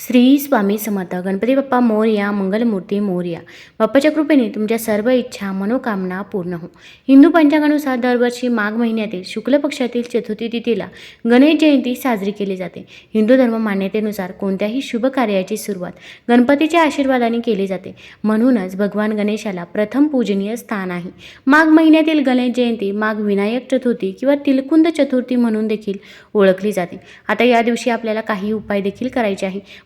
श्री स्वामी समर्थ. गणपती बाप्पा मोरया मंगलमूर्ती मोर्या. बाप्पाच्या कृपेने तुमच्या सर्व इच्छा मनोकामना पूर्ण हो. हिंदू पंचांगानुसार दरवर्षी माघ महिन्यातील शुक्ल पक्षातील चतुर्थी तिथीला गणेश जयंती साजरी केली जाते. हिंदू धर्म मान्यतेनुसार कोणत्याही शुभ कार्याची सुरुवात गणपतीच्या आशीर्वादाने केली जाते. म्हणूनच भगवान गणेशाला प्रथम पूजनीय स्थान आहे. माघ महिन्यातील गणेश जयंती माघ विनायक चतुर्थी किंवा तिलकुंद चतुर्थी म्हणून देखील ओळखली जाते. आता या दिवशी आपल्याला काही उपाय देखील करायचे आहे.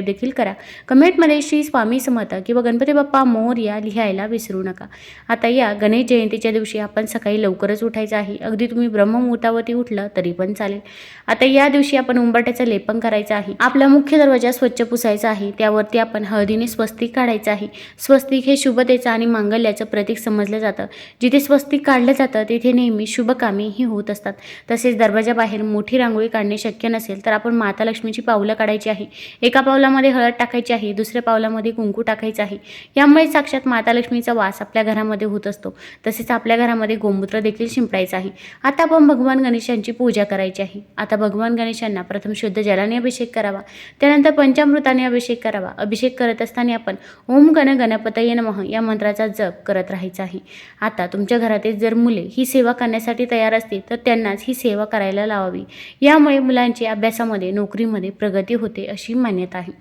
देखील करा. कमेंटमध्ये श्री स्वामी समर्थ किंवा गणपती बाप्पा मोर्या लिहायला विसरू नका. आता या गणेश जयंतीच्या दिवशी आपण सकाळी लवकरच उठायचं आहे. अगदी तुम्ही ब्रह्ममुहूर्तावरती उठलं तरी पण चालेल. आता या दिवशी आपण उंबरट्याचं लेपन करायचं आहे. आपला मुख्य दरवाजा स्वच्छ पुसायचा आहे. त्यावरती आपण हळदीने स्वस्तिक काढायचं आहे. स्वस्तिक हे शुभतेचं आणि मांगल्याचं प्रतीक समजलं जातं. जिथे स्वस्तिक काढलं जातं तिथे नेहमी शुभ कामे ही होत असतात. तसेच दरवाजाबाहेर मोठी रांगोळी काढणे शक्य नसेल तर आपण माता लक्ष्मीची पावलं काढायची आहे. एका पावला पावलामध्ये हळद टाकायची आहे दुसऱ्या पावलामध्ये कुंकू टाकायचं आहे. यामुळे साक्षात माता लक्ष्मीचा वास आपल्या घरामध्ये होत असतो. तसेच आपल्या घरामध्ये गोमूत्र देखील शिंपडायचं आहे. आता आपण भगवान गणेशांची पूजा करायची आहे. आता भगवान गणेशांना प्रथम शुद्ध जलाने अभिषेक करावा. त्यानंतर पंचामृताने अभिषेक करावा. अभिषेक करत असताना आपण ओम गण गणपतये नमः या मंत्राचा जप करत राहायचा आहे. आता तुमच्या घरातील जर मुले ही सेवा करण्यासाठी तयार असतील तर त्यांनाच ही सेवा करायला लावावी. यामुळे मुलांची अभ्यासामध्ये नोकरीमध्ये प्रगती होते अशी मान्यता आहे.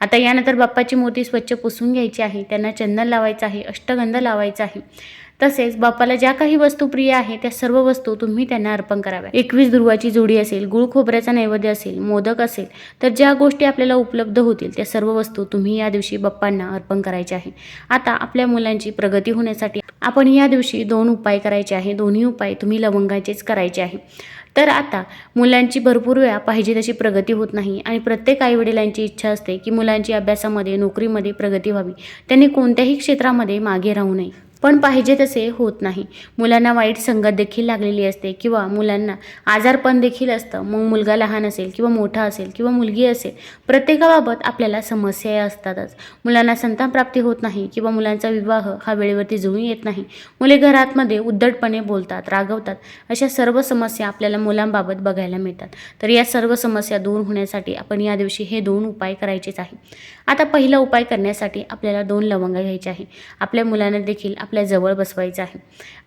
आता यानंतर बाप्पाची मूर्ती स्वच्छ पुसून घ्यायची आहे त्यांना चंदन लावायचं आहे अष्टगंध लावायचा आहे. तसेच बाप्पाला ज्या काही वस्तू प्रिय आहे त्या सर्व वस्तू तुम्ही त्यांना अर्पण कराव्या. एकवीस दुर्वाची जोडी असेल गुळ खोबऱ्याचा नैवेद्य असेल मोदक असेल तर ज्या गोष्टी आपल्याला उपलब्ध होतील त्या सर्व वस्तू तुम्ही या दिवशी बाप्पांना अर्पण करायच्या आहे. आता आपल्या मुलांची प्रगती होण्यासाठी आपण या दिवशी दोन उपाय करायचे आहे दोन्ही उपाय तुम्ही लवंगाचेच करायचे आहे. तर आता मुलांची भरपूर वेळा पाहिजे तशी प्रगती होत नाही आणि प्रत्येक आईवडिलांची इच्छा असते की मुलांची अभ्यासामध्ये नोकरीमध्ये प्रगती व्हावी. त्यांनी कोणत्याही क्षेत्रामध्ये मागे राहू नये. पण पाहिजे तसे होत नाही. मुलांना वाईट संगत देखील लागलेली असते किंवा मुलांना आजारपण देखील असतं. मग मुलगा लहान असेल किंवा मोठा असेल किंवा मुलगी असेल प्रत्येकाबाबत आपल्याला समस्या असतातच. मुलांना संतानप्राप्ती होत नाही किंवा मुलांचा विवाह हा वेळेवरती जुळून येत नाही. मुले घरातमध्ये उद्धटपणे बोलतात रागवतात. अशा सर्व समस्या आपल्याला मुलांबाबत बघायला मिळतात. तर या सर्व समस्या दूर होण्यासाठी आपण या दिवशी हे दोन उपाय करायचेच आहे आता पहिला उपाय करण्यासाठी आपल्याला दोन लवंगा घ्यायचे आहे. आपल्या मुलांना देखील आपल्या जवळ बसवायचं आहे.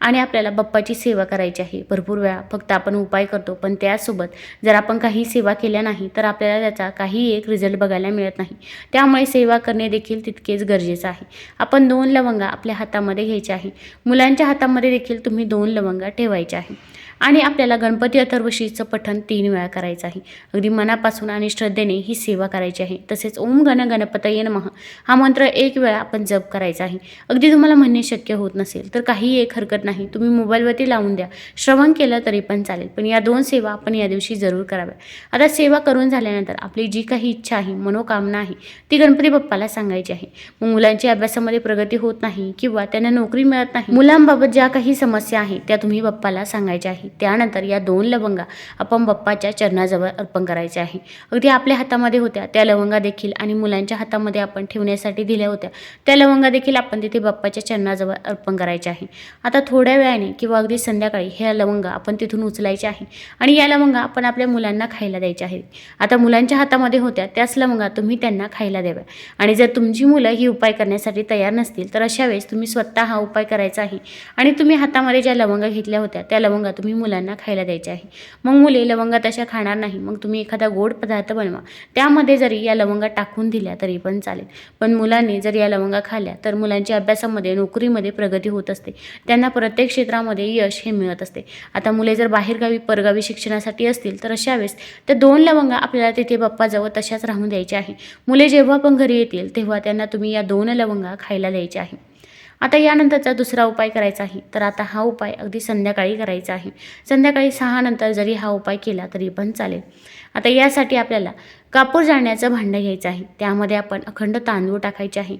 आणि आपल्याला बाप्पाची सेवा करायची आहे. भरपूर वेळा फक्त आपण उपाय करतो पण त्यासोबत जर आपण काही सेवा केल्या नाही तर आपल्याला त्याचा काही एक रिझल्ट बघायला मिळत नाही. त्यामुळे सेवा करणे देखील तितकेच गरजेचं आहे. आपण दोन लवंगा आपल्या हातामध्ये घ्यायच्या आहे. मुलांच्या हातामध्ये देखील तुम्ही दोन लवंगा ठेवायच्या आहे. आणि आपल्याला गणपती अथर्वशीचं पठण तीन वेळा करायचं आहे. अगदी मनापासून आणि श्रद्धेने ही सेवा करायची आहे. तसेच ओम गण गणपतये नमः. हा मंत्र एक वेळा आपण जप करायचा आहे. अगदी तुम्हाला म्हणणे शक्य होत नसेल तर काही एक हरकत नाही. तुम्ही मोबाईलवरती लावून द्या. श्रवण केलं तरी पण चालेल पण या दोन सेवा आपण या दिवशी जरूर कराव्या आता सेवा करून झाल्यानंतर आपली जी काही इच्छा आहे मनोकामना आहे ती गणपती बाप्पाला सांगायची आहे. मग मुलांची अभ्यासामध्ये प्रगती होत नाही किंवा त्यांना नोकरी मिळत नाही. मुलांबाबत ज्या काही समस्या आहेत त्या तुम्ही बाप्पाला सांगायच्या आहे त्यानंतर या दोन लवंगा आपण बाप्पाच्या चरणाजवळ अर्पण करायच्या आहे. अगदी आपल्या हातामध्ये होत्या. त्या लवंगा देखील आणि मुलांच्या हातामध्ये आपण ठेवण्यासाठी दिल्या होत्या. त्या लवंगा देखील आपण तिथे बाप्पाच्या चरणाजवळ अर्पण करायच्या आहे. आता थोड्या वेळाने किंवा अगदी संध्याकाळी ह्या लवंगा आपण तिथून उचलायच्या आहे आणि या लवंगा आपण आपल्या मुलांना खायला द्यायच्या आहेत. आता मुलांच्या हातामध्ये होत्या. त्याच लवंगा तुम्ही त्यांना खायला द्याव्या. आणि जर तुमची मुलं ही उपाय करण्यासाठी तयार नसतील तर अशा वेळेस तुम्ही स्वतः हा उपाय करायचा आहे. आणि तुम्ही हातामध्ये ज्या लवंगा घेतल्या होत्या त्या लवंगा तुम्ही मुलांना खायला द्यायचे आहे. मग मुले लवंगा तशा खाणार नाही. मग तुम्ही एखादा गोड पदार्थ बनवा. त्यामध्ये जरी या लवंगा टाकून दिल्या तरी पण चालेल. पण मुलांनी जर या लवंगा खाल्ल्या तर मुलांच्या अभ्यासामध्ये नोकरीमध्ये प्रगती होत असते. त्यांना प्रत्येक क्षेत्रामध्ये यश हे मिळत असते. आता मुले जर बाहेरगावी परगावी शिक्षणासाठी असतील तर अशा वेळेस त्या दोन लवंगा आपल्याला तिथे बाप्पाजवळ तशाच राहून द्यायच्या आहे. मुले जेव्हा पण घरी येतील तेव्हा त्यांना तुम्ही या दोन लवंगा खायला द्यायच्या आहे. आता यानंतरचा दुसरा उपाय करायचा आहे. तर आता हा उपाय अगदी संध्याकाळी करायचा आहे. संध्याकाळी सहा नंतर जरी हा उपाय केला तरी पण चालेल. आता यासाठी आपल्याला कापूर जाळण्याचं भांडं घ्यायचं आहे. त्यामध्ये आपण अखंड तांदूळ टाकायचे आहे.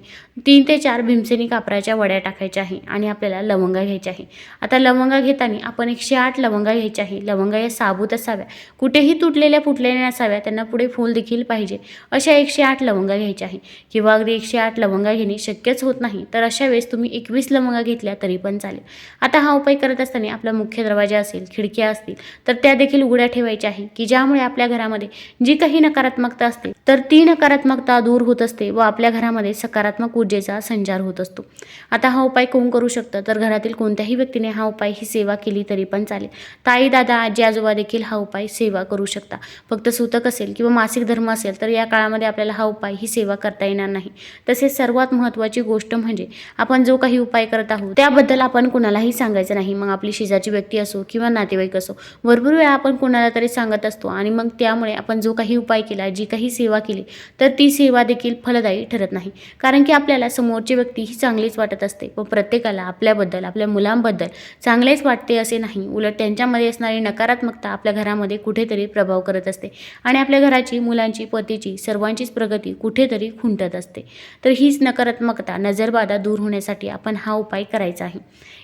तीन ते चार भीमसेनी कापराच्या वड्या टाकायच्या आहे आणि आपल्याला लवंगा घ्यायच्या आहे. आता लवंगा घेताना आपण एकशे आठ लवंगा घ्यायच्या आहे. लवंगा या साबूत असाव्या. कुठेही तुटलेल्या फुटलेल्या नसाव्या. त्यांना पुढे फूल देखील पाहिजे. अशा एकशे आठ लवंगा घ्यायच्या आहे. किंवा अगदी एकशे आठ लवंगा घेणे शक्यच होत नाही. तर अशा वेळेस तुम्ही एकवीस लवंगा घेतल्या तरी पण चालेल. आता हा उपाय करत असताना आपला मुख्य दरवाजा असेल खिडक्या असतील तर त्या देखील उघड्या ठेवायच्या आहे. की ज्यामुळे आपल्या घरामध्ये जी काही नकारात्मकता असते तर ती नकारात्मकता दूर होत असते व आपल्या घरामध्ये सकारात्मक ऊर्जेचा संचार होत असतो. आता हा उपाय कोण करू शकतं? तर घरातील कोणत्याही व्यक्तीने हा उपाय ही सेवा केली तरी पण चालेल. ताई दादा आजी आजोबा देखील हा उपाय सेवा करू शकता. फक्त सुतक असेल किंवा मासिक धर्म असेल तर या काळामध्ये आपल्याला हा उपाय ही सेवा करता येणार नाही. तसेच सर्वात महत्त्वाची गोष्ट म्हणजे आपण जो काही उपाय करत आहोत त्याबद्दल आपण कुणालाही सांगायचं नाही. मग आपली शेजारची व्यक्ती असो किंवा नातेवाईक असो भरपूर वेळा आपण कुणाला तरी सांगत असतो आणि मग त्यामुळे आपण जो काही उपाय केला जी काही सेवा केली तर ती सेवा देखील फलदायी ठरत नाही. कारण की आपल्याला समोरची व्यक्ती ही चांगलीच वाटत असते. व प्रत्येकाला आपल्याबद्दल आपल्या मुलांबद्दल चांगलेच वाटते असे नाही. उलट त्यांच्यामध्ये असणारी नकारात्मकता आपल्या घरामध्ये कुठेतरी प्रभाव करत असते. आणि आपल्या घराची मुलांची पतीची सर्वांचीच प्रगती कुठेतरी खुंटत असते. तर हीच नकारात्मकता नजरबाधा दूर होण्यासाठी आपण हा उपाय करायचा आहे.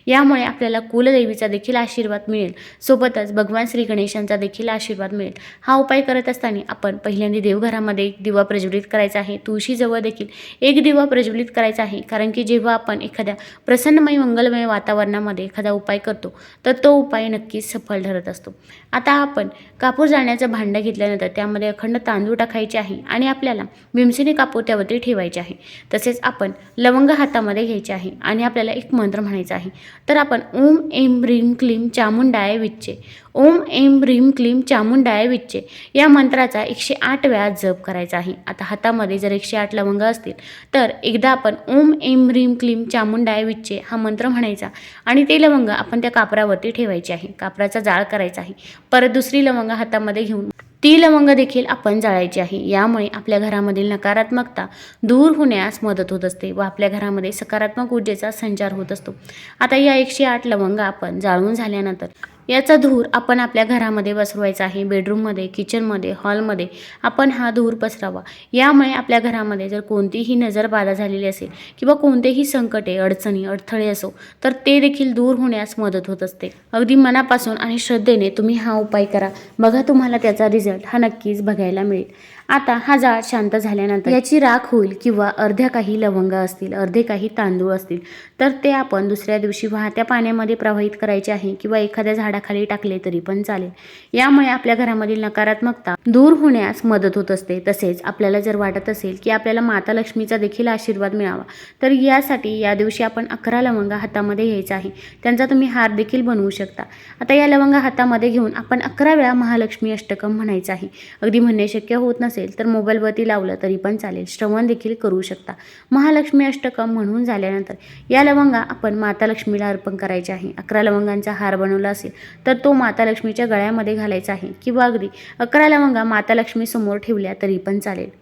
यामुळे आपल्याला कुलदेवीचा देखील आशीर्वाद मिळेल. सोबतच भगवान श्री गणेशांचा देखील आशीर्वाद मिळेल. हा उपाय करत असताना आपण पहिल्यांदा देवघरामध्ये एक दिवा प्रज्वलित करायचा आहे. तुळशीजवळ देखील एक दिवा प्रज्वलित करायचा आहे. कारण की जेव्हा आपण एखाद्या प्रसन्नमय मंगलमय वातावरणामध्ये एखादा उपाय करतो तर तो उपाय नक्कीच सफल ठरत असतो. आता आपण कापूर जाळण्याचं भांडं घेतल्यानंतर त्यामध्ये अखंड तांदूळ टाकायचे आहे आणि आपल्याला भीमसेनी कापूर त्यावरती ठेवायचे आहे. तसेच आपण लवंग हातामध्ये घ्यायचे आहे आणि आपल्याला एक मंत्र म्हणायचा आहे. तर आपण ओम एम ह्रीम क्लीम चामुंडाय विच्चे. ओम एम ह्रीम क्लीम चामुंडाय विच्चे. या मंत्राचा एकशे आठ वेळा जप करायचा आहे. आता हातामध्ये जर एकशे आठ लवंग असतील तर एकदा आपण ओम एम ह्रीम क्लीम चामुंडाय विच्चे हा मंत्र म्हणायचा आणि ते लवंग आपण त्या कापरावरती ठेवायचे आहे. कापराचा जाळ करायचा आहे. परत दुसरी लवंग हातामध्ये घेऊन ती लवंग देखील आपण जाळायची आहे. यामुळे आपल्या घरामधील नकारात्मकता दूर होण्यास मदत होत असते व आपल्या घरामध्ये सकारात्मक ऊर्जेचा संचार होत असतो. आता या एकशे आठ लवंग आपण जाळून झाल्यानंतर याचा धूर आपण आपल्या घरामध्ये पसरवायचा आहे बेडरूममध्ये किचनमध्ये हॉलमध्ये आपण हा धूर पसरावा. यामुळे आपल्या घरामध्ये जर कोणतीही नजरबाधा झालेली असेल किंवा कोणतेही संकटे अडचणी अडथळे असो तर ते देखील दूर होण्यास मदत होत असते. अगदी मनापासून आणि श्रद्धेने तुम्ही हा उपाय करा. बघा तुम्हाला त्याचा रिझल्ट हा नक्कीच बघायला मिळेल. आता हा जाळ शांत झाल्यानंतर याची राख होईल किंवा अर्ध्या काही लवंगा असतील अर्धे काही तांदूळ असतील तर ते आपण दुसऱ्या दिवशी वाहत्या पाण्यामध्ये प्रवाहित करायचे आहे किंवा एखाद्या झाडाखाली टाकले तरी पण चालेल. यामुळे आपल्या घरामधील नकारात्मकता दूर होण्यास मदत होत असते. तसेच आपल्याला जर वाटत असेल की आपल्याला माता लक्ष्मीचा देखील आशीर्वाद मिळावा तर यासाठी या दिवशी आपण अकरा लवंगा हातामध्ये घ्यायचा आहे. त्यांचा तुम्ही हार देखील बनवू शकता. आता या लवंगा हातामध्ये घेऊन आपण अकरा वेळा महालक्ष्मी अष्टकम म्हणायचं आहे. अगदी म्हणणे शक्य होत नसेल तर मोबाईलवरती लावलं तरी पण चालेल. श्रवण देखील करू शकता. महालक्ष्मी अष्टकम म्हणून झाल्यानंतर या लवंगा आपण माता लक्ष्मीला अर्पण करायचे आहे. अकरा लवंगांचा हार बनवला असेल तर तो माता लक्ष्मीच्या गळ्यामध्ये घालायचा आहे किंवा अगदी अकरा लवंगा माता लक्ष्मी समोर ठेवल्या तरी पण चालेल.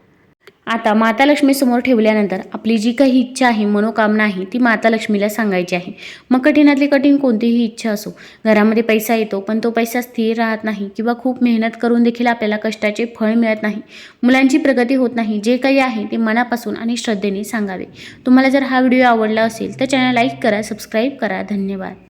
आता माता लक्ष्मीसमोर ठेवल्यानंतर आपली जी काही इच्छा आहे मनोकामना आहे ती माता लक्ष्मीला सांगायची आहे. मग कठीणातली कठीण कोणतीही इच्छा असो घरामध्ये पैसा येतो पण तो पैसा स्थिर राहत नाही किंवा खूप मेहनत करून देखील आपल्याला कष्टाचे फळ मिळत नाही. मुलांची प्रगती होत नाही जे काही आहे ते मनापासून आणि श्रद्धेने सांगावे. तुम्हाला जर हा व्हिडिओ आवडला असेल तर चॅनल लाईक करा सबस्क्राईब करा. धन्यवाद.